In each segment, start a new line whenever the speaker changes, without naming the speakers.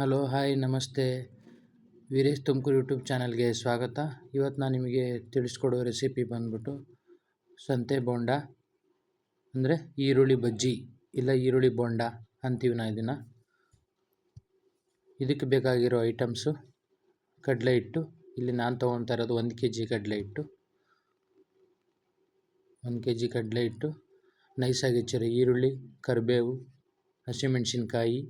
Hello, hi, ನಮಸ್ತೆ. Veeresh Tumakuru YouTube ಚಾನಲ್ಗೆ ಸ್ವಾಗತ. ಇವತ್ತು ನಾನು ನಿಮಗೆ ತಿಳಿಸ್ಕೊಡೋ ರೆಸಿಪಿ ಬಂದ್ಬಿಟ್ಟು ಸಂತೆ ಬೋಂಡ, ಅಂದರೆ ಈರುಳ್ಳಿ ಬಜ್ಜಿ, ಇಲ್ಲ ಈರುಳ್ಳಿ ಬೋಂಡ ಅಂತೀವಿ ನಾ ಇದನ್ನು. ಇದಕ್ಕೆ ಬೇಕಾಗಿರೋ ಐಟಮ್ಸು ಕಡಲೆ ಹಿಟ್ಟು. ಇಲ್ಲಿ ನಾನು ತೊಗೊತಾ ಇರೋದು ಒಂದು ಕೆ ಜಿ ಕಡಲೆ ಹಿಟ್ಟು. ಒಂದು ಕೆ ಜಿ ಕಡಲೆ ಹಿಟ್ಟು. ನೈಸಾಗಿ ಹೆಚ್ಚಿರೋ ಈರುಳ್ಳಿ, ಕರಿಬೇವು, ಹಸಿಮೆಣಸಿನ್ಕಾಯಿ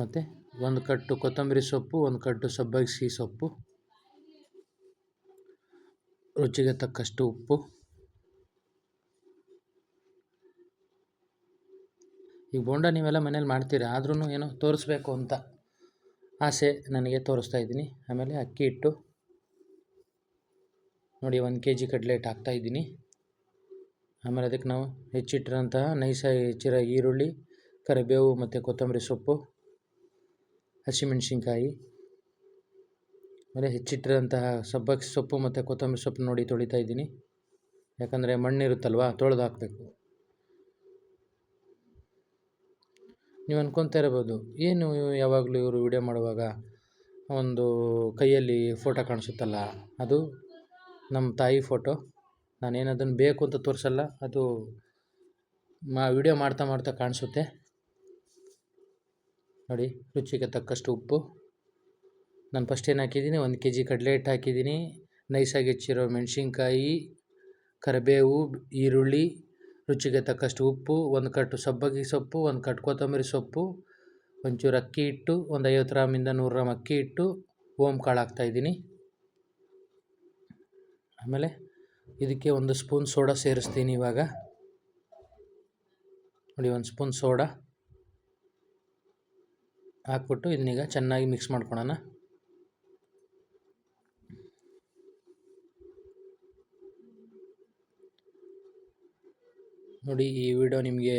ಮತ್ತು ಒಂದು ಕಟ್ಟು ಕೊತ್ತಂಬರಿ ಸೊಪ್ಪು, ಒಂದು ಕಟ್ಟು ಸಬ್ಬಗ್ಸಿ ಸೊಪ್ಪು, ರುಚಿಗೆ ತಕ್ಕಷ್ಟು ಉಪ್ಪು. ಈಗ ಬೋಂಡ ನೀವೆಲ್ಲ ಮನೇಲಿ ಮಾಡ್ತೀರಾ? ಆದ್ರೂ ಏನೋ ತೋರಿಸ್ಬೇಕು ಅಂತ ಆಸೆ ನನಗೆ ತೋರಿಸ್ತಾ ಇದ್ದೀನಿ. ಆಮೇಲೆ ಅಕ್ಕಿ ಹಿಟ್ಟು. ನೋಡಿ, ಒಂದು ಕೆ ಜಿ ಕಡಲೆ ಹಿಟ್ಟು ಹಾಕ್ತಾಯಿದ್ದೀನಿ ಆಮೇಲೆ ಅದಕ್ಕೆ ನಾವು ಹೆಚ್ಚಿಟ್ಟಿರೋಂತಹ ನೈಸಾಗಿ ಹೆಚ್ಚಿರೋ ಈರುಳ್ಳಿ, ಕರಿಬೇವು ಮತ್ತು ಕೊತ್ತಂಬರಿ ಸೊಪ್ಪು. ಹಸಿಮೆಣ್ಸಿನ್ಕಾಯಿ ಆಮೇಲೆ ಹೆಚ್ಚಿಟ್ಟಿರೋಂತಹ ಸಬ್ಬಕ್ಕಿ ಸೊಪ್ಪು ಮತ್ತು ಕೊತ್ತಂಬರಿ ಸೊಪ್ಪು ನೋಡಿ ತೊಳಿತಾ ಇದ್ದೀನಿ. ಯಾಕಂದರೆ ಮಣ್ಣಿರುತ್ತಲ್ವ, ತೊಳೆದು ಹಾಕಬೇಕು. ನೀವು ಅನ್ಕೊತಾ ಇರ್ಬೋದು, ಏನು ಯಾವಾಗಲೂ ಇವರು ವಿಡಿಯೋ ಮಾಡುವಾಗ ಒಂದು ಕೈಯಲ್ಲಿ ಫೋಟೋ ಕಾಣಿಸುತ್ತಲ್ಲ, ಅದು ನಮ್ಮ ತಾಯಿ ಫೋಟೋ ನಾನೇನು ಅದನ್ನು ಬೇಕು ಅಂತ ತೋರಿಸಲ್ಲ, ಅದು ಮಾ ವಿಡಿಯೋ ಮಾಡ್ತಾ ಮಾಡ್ತಾ ಕಾಣಿಸುತ್ತೆ. ನೋಡಿ, ರುಚಿಗೆ ತಕ್ಕಷ್ಟು ಉಪ್ಪು. ನಾನು ಫಸ್ಟ್ ಏನು ಹಾಕಿದ್ದೀನಿ, ಒಂದು ಕೆ ಜಿ ಕಡಲೆ ಹಿಟ್ಟು ಹಾಕಿದ್ದೀನಿ. ನೈಸಾಗಿ ಹೆಚ್ಚಿರೋ ಮೆಣಸಿನ್ಕಾಯಿ, ಕರಿಬೇವು, ಈರುಳ್ಳಿ, ರುಚಿಗೆ ತಕ್ಕಷ್ಟು ಉಪ್ಪು, ಒಂದು ಕಟ್ಟು ಸಬ್ಬಕ್ಕಿ ಸೊಪ್ಪು, ಒಂದು ಕಟ್ಟು ಕೊತ್ತಂಬರಿ ಸೊಪ್ಪು, ಒಂಚೂರು ಅಕ್ಕಿ ಹಿಟ್ಟು, ಒಂದು ಐವತ್ತು ಗ್ರಾಮಿಂದ ನೂರು ಗ್ರಾಮ್ ಅಕ್ಕಿ ಹಿಟ್ಟು, ಓಮ್ ಕಾಳು ಹಾಕ್ತಾಯಿದ್ದೀನಿ ಆಮೇಲೆ ಇದಕ್ಕೆ ಒಂದು ಸ್ಪೂನ್ ಸೋಡಾ ಸೇರಿಸ್ತೀನಿ ಇವಾಗ. ನೋಡಿ, ಒಂದು ಸ್ಪೂನ್ ಸೋಡಾ. ಹಾಕ್ಬಿಟ್ಟು ಇದನ್ನೀಗ ಚೆನ್ನಾಗಿ ಮಿಕ್ಸ್ ಮಾಡ್ಕೊಳ್ಳೋಣ ನೋಡಿ, ಈ ವಿಡಿಯೋ ನಿಮಗೆ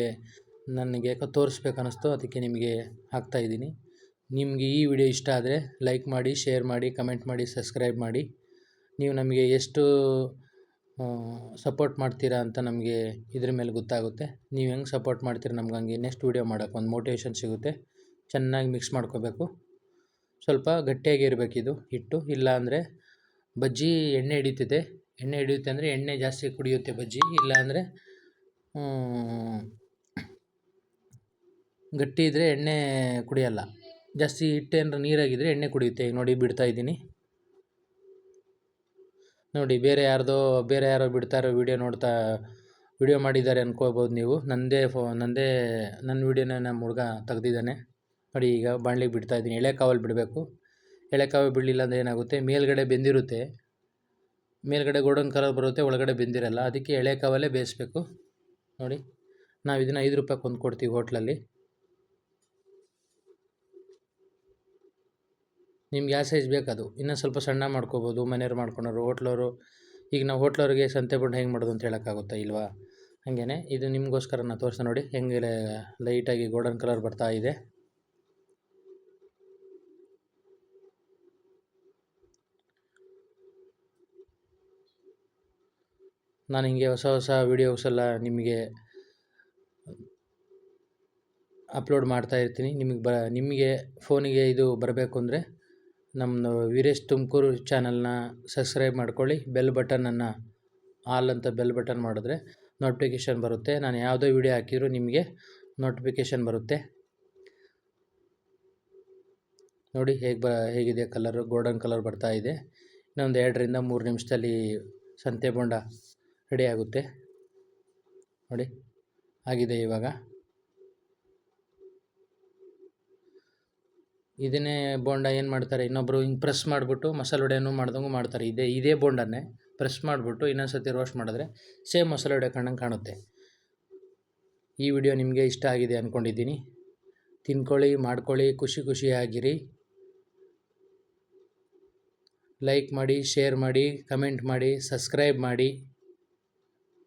ನನಗೆ ಯಾಕೋ ತೋರಿಸ್ಬೇಕು ಅನ್ನಿಸ್ತು ಅದಕ್ಕೆ ನಿಮಗೆ ಹಾಕ್ತಾಯಿದ್ದೀನಿ ನಿಮಗೆ ಈ ವಿಡಿಯೋ ಇಷ್ಟ ಆದರೆ ಲೈಕ್ ಮಾಡಿ ಶೇರ್ ಮಾಡಿ ಕಮೆಂಟ್ ಮಾಡಿ ಸಬ್ಸ್ಕ್ರೈಬ್ ಮಾಡಿ. ನೀವು ನಮಗೆ ಎಷ್ಟು ಸಪೋರ್ಟ್ ಮಾಡ್ತೀರಾ ಅಂತ ನಮಗೆ ಇದ್ರ ಮೇಲೆ ಗೊತ್ತಾಗುತ್ತೆ. ನೀವು ಹೆಂಗೆ ಸಪೋರ್ಟ್ ಮಾಡ್ತೀರಾ ನಮ್ಗೆ ಹಂಗೆ ನೆಕ್ಸ್ಟ್ ವೀಡಿಯೋ ಮಾಡೋಕ್ಕೆ ಒಂದು ಮೋಟಿವೇಶನ್ ಸಿಗುತ್ತೆ. ಚೆನ್ನಾಗಿ ಮಿಕ್ಸ್ ಮಾಡ್ಕೋಬೇಕು. ಸ್ವಲ್ಪ ಗಟ್ಟಿಯಾಗಿರಬೇಕಿದು ಹಿಟ್ಟು. ಇಲ್ಲ ಅಂದರೆ ಬಜ್ಜಿ ಎಣ್ಣೆ ಹಿಡಿಯುತ್ತದೆ. ಎಣ್ಣೆ ಹಿಡಿಯುತ್ತೆ ಅಂದರೆ ಎಣ್ಣೆ ಜಾಸ್ತಿ ಕುಡಿಯುತ್ತೆ ಬಜ್ಜಿ. ಇಲ್ಲ ಅಂದರೆ ಗಟ್ಟಿ ಇದ್ದರೆ ಎಣ್ಣೆ ಕುಡಿಯಲ್ಲ. ಜಾಸ್ತಿ ಹಿಟ್ಟೇನಾರ ನೀರಾಗಿದ್ದರೆ ಎಣ್ಣೆ ಕುಡಿಯುತ್ತೆ. ಈಗ ನೋಡಿ ಬಿಡ್ತಾ ಇದ್ದೀನಿ. ನೋಡಿ ಬೇರೆ ಯಾರ್ದೋ, ಬೇರೆ ಯಾರೋ ಬಿಡ್ತಾರೋ ವೀಡಿಯೋ ನೋಡ್ತಾ, ವಿಡಿಯೋ ಮಾಡಿದ್ದಾರೆ ಅಂದ್ಕೋಬೋದು ನೀವು. ನನ್ನದೇ ಫೋ ನನ್ನದೇ ನನ್ನ ವೀಡಿಯೋನ ನಮ್ಮ ಹುಡುಗ ತೆಗ್ದಿದ್ದಾನೆ. ನೋಡಿ, ಈಗ ಬಾಣಲಿಗೆ ಬಿಡ್ತಾ ಇದ್ದೀನಿ. ಎಳೆ ಕಾವಲ್ಲಿ ಬಿಡಬೇಕು. ಎಳೆ ಕಾವಲ್ಲಿ ಬಿಡಲಿಲ್ಲ ಅಂದರೆ ಏನಾಗುತ್ತೆ? ಮೇಲ್ಗಡೆ ಬೆಂದಿರುತ್ತೆ. ಮೇಲ್ಗಡೆ ಗೋಲ್ಡನ್ ಕಲರ್ ಬರುತ್ತೆ, ಒಳಗಡೆ ಬೆಂದಿರಲ್ಲ. ಅದಕ್ಕೆ ಎಳೆ ಕಾವಲೇ ಬೇಯಿಸ್ಬೇಕು. ನೋಡಿ, ನಾವು ಇದನ್ನು ಐದು ರೂಪಾಯಿ ಕೊಂದು ಕೊಡ್ತೀವಿ ಹೋಟ್ಲಲ್ಲಿ. ನಿಮ್ಗೆ ಯಾವ ಸೈಜ್ ಬೇಕದು? ಇನ್ನೂ ಸ್ವಲ್ಪ ಸಣ್ಣ ಮಾಡ್ಕೋಬೋದು, ಮನೆಯವ್ರು ಮಾಡ್ಕೊಳೋರು, ಹೋಟ್ಲವರು. ಈಗ ನಾವು ಹೋಟ್ಲವ್ರಿಗೆ ಸಂತೆ ಬಣ್ಣ ಹೆಂಗೆ ಮಾಡೋದು ಅಂತ ಹೇಳೋಕ್ಕಾಗುತ್ತಾ ಇಲ್ವಾ? ಹಾಗೇ ಇದು ನಿಮಗೋಸ್ಕರ ನಾನು ತೋರಿಸ್ತಾ ನೋಡಿ, ಹೆಂಗೆ ಲೈಟಾಗಿ ಗೋಲ್ಡನ್ ಕಲರ್ ಬರ್ತಾ ಇದೆ. ನಾನು ಹಿಂಗೆ ಹೊಸ ಹೊಸ ವೀಡಿಯೋಸ್ ಎಲ್ಲ ನಿಮಗೆ ಅಪ್ಲೋಡ್ ಮಾಡ್ತಾ ಇರ್ತೀನಿ. ನಿಮಗೆ ಬ, ನಿಮಗೆ ಫೋನಿಗೆ ಇದು ಬರಬೇಕು ಅಂದರೆ ನಮ್ಮದು ವೀರೇಶ್ ತುಮಕೂರು ಚಾನಲ್ನ ಸಬ್ಸ್ಕ್ರೈಬ್ ಮಾಡ್ಕೊಳ್ಳಿ. ಬೆಲ್ ಬಟನನ್ನು ಆಲ್ ಅಂತ ಬೆಲ್ ಬಟನ್ ಮಾಡಿದ್ರೆ ನೋಟಿಫಿಕೇಷನ್ ಬರುತ್ತೆ. ನಾನು ಯಾವುದೋ ವೀಡಿಯೋ ಹಾಕಿದರೂ ನಿಮಗೆ ನೋಟಿಫಿಕೇಷನ್ ಬರುತ್ತೆ. ನೋಡಿ ಹೇಗೆ ಬ, ಹೇಗಿದೆ ಕಲರು ಗೋಲ್ಡನ್ ಕಲರ್ ಬರ್ತಾ ಇದೆ. ಇನ್ನೊಂದು ಎರಡರಿಂದ ಮೂರು ನಿಮಿಷದಲ್ಲಿ ಸಂತೆ ಬೋಂಡ ರೆಡಿ ಆಗುತ್ತೆ ನೋಡಿ, ಆಗಿದೆ ಇವಾಗ. ಇದನ್ನೇ ಬೋಂಡ ಏನು ಮಾಡ್ತಾರೆ ಇನ್ನೊಬ್ಬರು ಹಿಂಗೆ ಪ್ರೆಸ್ ಮಾಡಿಬಿಟ್ಟು ಮಸಾಲೆ ವಡೆನೂ ಮಾಡ್ದಂಗೂ ಮಾಡ್ತಾರೆ. ಇದೇ ಇದೇ ಬೋಂಡನ್ನೇ ಪ್ರೆಸ್ ಮಾಡಿಬಿಟ್ಟು ಇನ್ನೊಂದು ಸರ್ತಿ ರೋಸ್ಟ್ ಮಾಡಿದ್ರೆ ಸೇಮ್ ಮಸಾಲೆ ವಡೆ ಕಂಡಂಗೆ ಕಾಣುತ್ತೆ. ಈ ವಿಡಿಯೋ ನಿಮಗೆ ಇಷ್ಟ ಆಗಿದೆ ಅಂದ್ಕೊಂಡಿದ್ದೀನಿ ತಿನ್ಕೊಳ್ಳಿ, ಮಾಡ್ಕೊಳ್ಳಿ, ಖುಷಿ ಖುಷಿಯಾಗಿರಿ. ಲೈಕ್ ಮಾಡಿ ಶೇರ್ ಮಾಡಿ ಕಮೆಂಟ್ ಮಾಡಿ ಸಬ್ಸ್ಕ್ರೈಬ್ ಮಾಡಿ.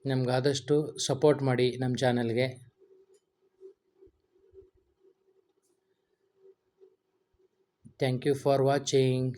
ನಮ್ಗೆ ಆದಷ್ಟು ಸಪೋರ್ಟ್ ಮಾಡಿ ನಮ್ಮ ಚಾನಲ್ಗೆ ಥ್ಯಾಂಕ್ ಯು ಫಾರ್ ವಾಚಿಂಗ್